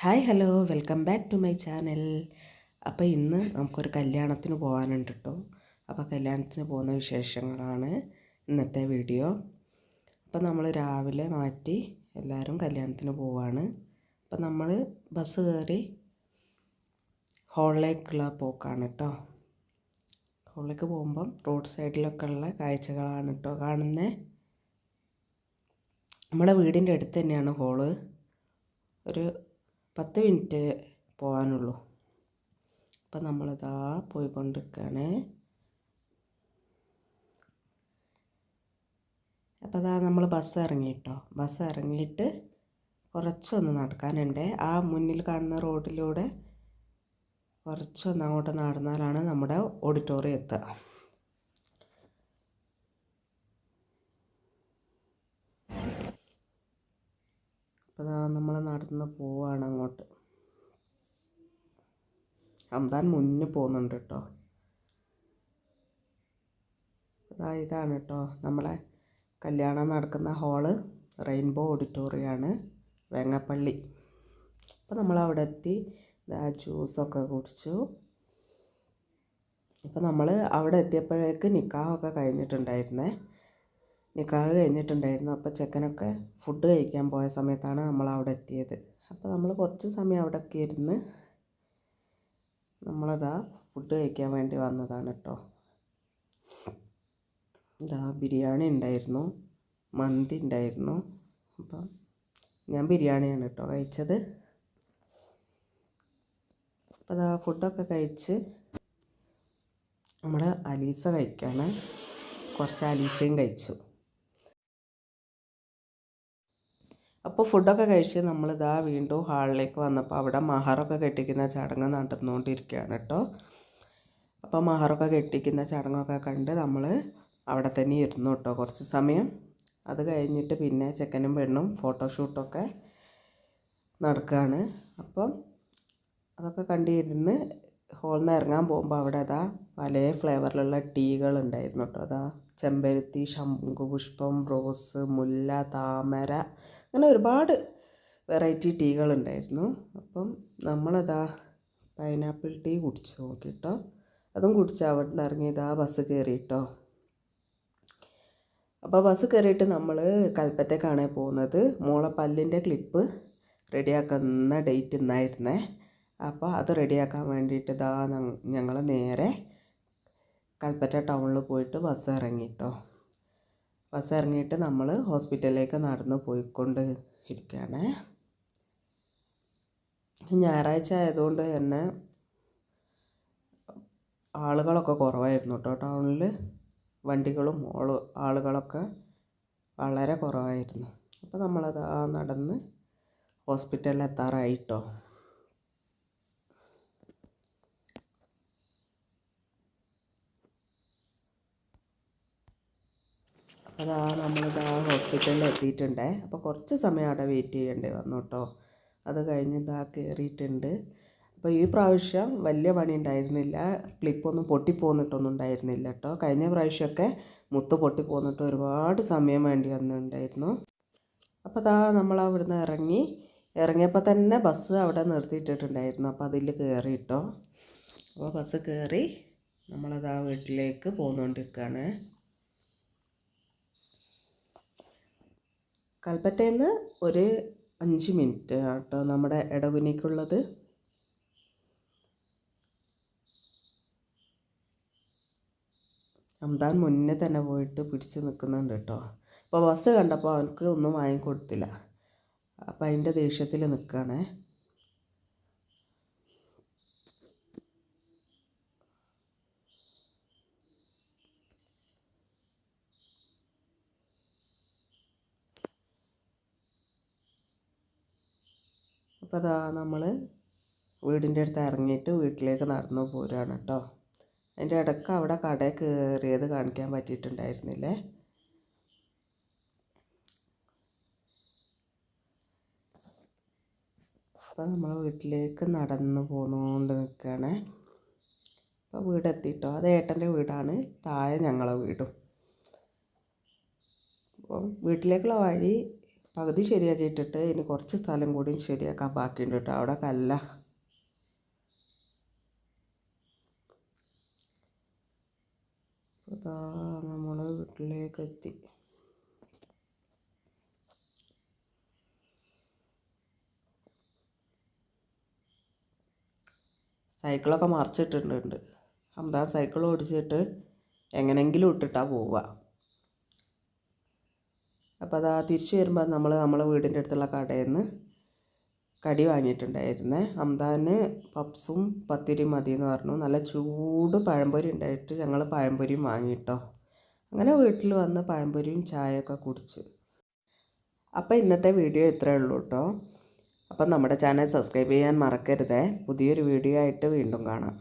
Hi hello. Welcome back to my channel. അപ്പോൾ ഇന്ന് നമുക്കൊരു കല്യാണത്തിന് പോകാനുണ്ട് കേട്ടോ അപ്പോൾ കല്യാണത്തിന് പോകുന്ന വിശേഷങ്ങളാണ് ഇന്നത്തെ വീഡിയോ. അപ്പോൾ നമ്മൾ രാവിലെ മാറ്റി എല്ലാവരും കല്യാണത്തിന് പോവാണ്. അപ്പോൾ നമ്മൾ ബസ് കയറി ഹോളിലേക്കുള്ള പോക്കാണ് കേട്ടോ ഹോളിലേക്ക് പോകുമ്പം റോഡ് സൈഡിലൊക്കെ ഉള്ള കാഴ്ചകളാണ് കേട്ടോ കാണുന്നത് നമ്മുടെ വീടിന്റെ അടുത്ത് തന്നെയാണ് ഹോൾ. ഒരു പത്ത് മിനിറ്റ് പോകാനുള്ളൂ അപ്പം നമ്മളിതാ പോയിക്കൊണ്ടിരിക്കുകയാണ് അപ്പോൾ അതാ നമ്മൾ ബസ് ഇറങ്ങി കേട്ടോ ബസ് ഇറങ്ങിയിട്ട് കുറച്ചൊന്ന് നടക്കാനുണ്ട്. ആ മുന്നിൽ കാണുന്ന റോഡിലൂടെ കുറച്ചൊന്ന് അങ്ങോട്ട് നടന്നാലാണ് നമ്മുടെ ഓഡിറ്റോറിയം എത്തുക. അപ്പോൾ നമ്മൾ നടന്ന് പോവാണ് അങ്ങോട്ട്. അമ്പാൻ മുന്നേ പോകുന്നുണ്ട് കേട്ടോ അതാ ഇതാണ് കേട്ടോ നമ്മളെ കല്യാണം നടക്കുന്ന ഹാൾ. റെയിൻബോ ഓഡിറ്റോറിയമാണ് വേങ്ങപ്പള്ളി. അപ്പോൾ നമ്മൾ അവിടെ എത്തി ഇതാ ജ്യൂസൊക്കെ കുടിച്ചു. ഇപ്പോൾ നമ്മൾ അവിടെ എത്തിയപ്പോഴേക്ക് നിക്കാഹൊക്കെ കഴിഞ്ഞിട്ടുണ്ടായിരുന്നേ. നിക്കാഹ് കഴിഞ്ഞിട്ടുണ്ടായിരുന്നു. അപ്പോൾ ചെക്കനൊക്കെ ഫുഡ് കഴിക്കാൻ പോയ സമയത്താണ് നമ്മൾ അവിടെ എത്തിയത്. അപ്പോൾ നമ്മൾ കുറച്ച് സമയം അവിടെ ഒക്കെ ഇരുന്ന് നമ്മളതാ ഫുഡ് കഴിക്കാൻ വേണ്ടി വന്നതാണ് കേട്ടോ ഇതാ ബിരിയാണി ഉണ്ടായിരുന്നു. മന്തി ഉണ്ടായിരുന്നു. അപ്പം ഞാൻ ബിരിയാണിയാണ് കേട്ടോ കഴിച്ചത്. അപ്പോൾ അതാ ഫുഡൊക്കെ കഴിച്ച് നമ്മുടെ അലീസ കഴിക്കുകയാണ് കുറച്ച് അലീസയും കഴിച്ചു. അപ്പോൾ ഫുഡൊക്കെ കഴിച്ച് നമ്മളിതാ വീണ്ടും ഹാളിലേക്ക് വന്നപ്പോൾ അവിടെ മഹറൊക്കെ കെട്ടിക്കുന്ന ചടങ്ങ് നടന്നുകൊണ്ടിരിക്കുകയാണ് കേട്ടോ. അപ്പോൾ മഹറൊക്കെ കെട്ടിക്കുന്ന ചടങ്ങൊക്കെ കണ്ട് നമ്മൾ അവിടെ തന്നെ ഇരുന്നു കേട്ടോ കുറച്ച് സമയം. അത് കഴിഞ്ഞിട്ട് പിന്നെ ചെക്കനും പെണ്ണും ഫോട്ടോഷൂട്ടൊക്കെ നടക്കുകയാണ് അപ്പം അതൊക്കെ കണ്ടിരുന്ന് ഹോളിൽ നിന്ന് ഇറങ്ങാൻ പോകുമ്പോൾ അവിടെ അതാ പല ഫ്ലേവറിലുള്ള ടീകൾ ഉണ്ടായിരുന്നു കേട്ടോ. അതാ ചെമ്പരത്തി ശംഖുപുഷ്പം റോസ് മുല്ല താമര അങ്ങനെ ഒരുപാട് വെറൈറ്റി ടീകൾ ഉണ്ടായിരുന്നു. അപ്പം നമ്മളതാ പൈനാപ്പിൾ ടീ കുടിച്ചു നോക്കിട്ടോ അതും കുടിച്ച് അവിടെ നിന്ന് ഇറങ്ങിയതാ ബസ് ബസ് കയറിയിട്ടോ അപ്പോൾ ബസ് കയറിയിട്ട് നമ്മൾ കൽപ്പറ്റക്കാണ് പോകുന്നത്. മോളെ പല്ലിന്റെ ക്ലിപ്പ് റെഡിയാക്കുന്ന ഡേറ്റ് ഇന്നായിരുന്നേ. അപ്പോൾ അത് റെഡിയാക്കാൻ വേണ്ടിയിട്ട് ഇതാ ഞങ്ങൾ നേരെ കൽപ്പറ്റ ടൗണിൽ പോയിട്ട് ബസ് ഇറങ്ങിട്ടോ. ബസ് ഇറങ്ങിയിട്ട് നമ്മൾ ഹോസ്പിറ്റലിലേക്ക് നടന്ന് പോയിക്കൊണ്ട് ഇരിക്കുകയാണ്. ഞായറാഴ്ച ആയതുകൊണ്ട് തന്നെ ആളുകളൊക്കെ കുറവായിരുന്നു കേട്ടോ ടൗണിൽ. വണ്ടികളും ആളുകളൊക്കെ വളരെ കുറവായിരുന്നു. അപ്പോൾ നമ്മളത് നടന്ന് ഹോസ്പിറ്റലിൽ എത്താറായിട്ടോ അതാ നമ്മളിതാ ഹോസ്പിറ്റലിൽ എത്തിയിട്ടുണ്ടേ അപ്പോൾ കുറച്ച് സമയം അവിടെ വെയിറ്റ് ചെയ്യേണ്ടി വന്നു കേട്ടോ അത് കഴിഞ്ഞ് ഇതാ കയറിയിട്ടുണ്ട് അപ്പോൾ ഈ പ്രാവശ്യം വലിയ പണി ഉണ്ടായിരുന്നില്ല. ക്ലിപ്പൊന്നും പൊട്ടിപ്പോന്നിട്ടൊന്നും ഉണ്ടായിരുന്നില്ല കേട്ടോ കഴിഞ്ഞ പ്രാവശ്യമൊക്കെ മുത്ത് പൊട്ടിപ്പോന്നിട്ട് ഒരുപാട് സമയം വേണ്ടി വന്നിട്ടുണ്ടായിരുന്നു. അപ്പോൾ അതാ നമ്മൾ അവിടുന്ന് ഇറങ്ങി. ഇറങ്ങിയപ്പോൾ തന്നെ ബസ് അവിടെ നിർത്തിയിട്ടിട്ടുണ്ടായിരുന്നു. അപ്പോൾ അതിൽ കയറി കേട്ടോ അപ്പോൾ ബസ് കയറി നമ്മളതാ വീട്ടിലേക്ക് പോന്നുകൊണ്ടിരിക്കുകയാണ് കൽപ്പറ്റയിൽ ഒരു അഞ്ച് മിനിറ്റ് കേട്ടോ നമ്മുടെ ഇടകുനിക്കുള്ളത് റംദാൻ മുന്നേ തന്നെ പോയിട്ട് പിടിച്ച് നിൽക്കുന്നുണ്ട് കേട്ടോ. അപ്പോൾ ബസ് കണ്ടപ്പോൾ അവനക്ക് ഒന്നും വാങ്ങിക്കൊടുത്തില്ല. അപ്പോൾ അതിന്റെ ദേഷ്യത്തിൽ നിൽക്കുകയാണേ അപ്പോൾ അതാ നമ്മൾ വീടിന്റെ അടുത്ത് ഇറങ്ങിയിട്ട് വീട്ടിലേക്ക് നടന്നു പോരാണ് കേട്ടോ. അതിന്റെ ഇടയ്ക്ക് അവിടെ കടയിൽ കയറിയത് കാണിക്കാൻ പറ്റിയിട്ടുണ്ടായിരുന്നില്ലേ? അപ്പം നമ്മൾ വീട്ടിലേക്ക് നടന്നു പോന്നുകൊണ്ട് നിൽക്കുകയാണ് അപ്പോൾ വീടെത്തിയിട്ടോ അത് ഏട്ടന്റെ വീടാണ്. താഴെ ഞങ്ങളെ വീടും. അപ്പം വീട്ടിലേക്കുള്ള വഴി പകുതി ശരിയാക്കിയിട്ടിട്ട് ഇനി കുറച്ച് സ്ഥലം കൂടി ശരിയാക്കാൻ ബാക്കിയുണ്ട് കേട്ടോ. അവിടെ കല്ല. നമ്മൾ വീട്ടിലേക്ക് എത്തി. സൈക്കിളൊക്കെ മറിച്ചിട്ടിട്ടുണ്ട്. അമ്പാ സൈക്കിൾ ഓടിച്ചിട്ട് എങ്ങനെങ്കിലും ഇട്ടിട്ടാണ് പോവുക. അപ്പോൾ ആ തിരിച്ചു വരുമ്പോൾ നമ്മൾ നമ്മളെ വീടിന്റെ അടുത്തുള്ള കടയിൽ നിന്ന് കടി വാങ്ങിയിട്ടുണ്ടായിരുന്നേ. അമ്താന് പപ്സും പത്തിരിയും മതി എന്ന് പറഞ്ഞു. നല്ല ചൂട് പഴംപൊരി ഉണ്ടായിട്ട് ഞങ്ങൾ പഴംപൊരിയും വാങ്ങിയിട്ടോ അങ്ങനെ വീട്ടിൽ വന്ന് പഴംപൊരിയും ചായയൊക്കെ കുടിച്ചു. അപ്പോൾ ഇന്നത്തെ വീഡിയോ ഇത്രയേ ഉള്ളൂ കേട്ടോ അപ്പം നമ്മുടെ ചാനൽ സബ്സ്ക്രൈബ് ചെയ്യാൻ മറക്കരുതേ. പുതിയൊരു വീഡിയോ ആയിട്ട് വീണ്ടും കാണാം.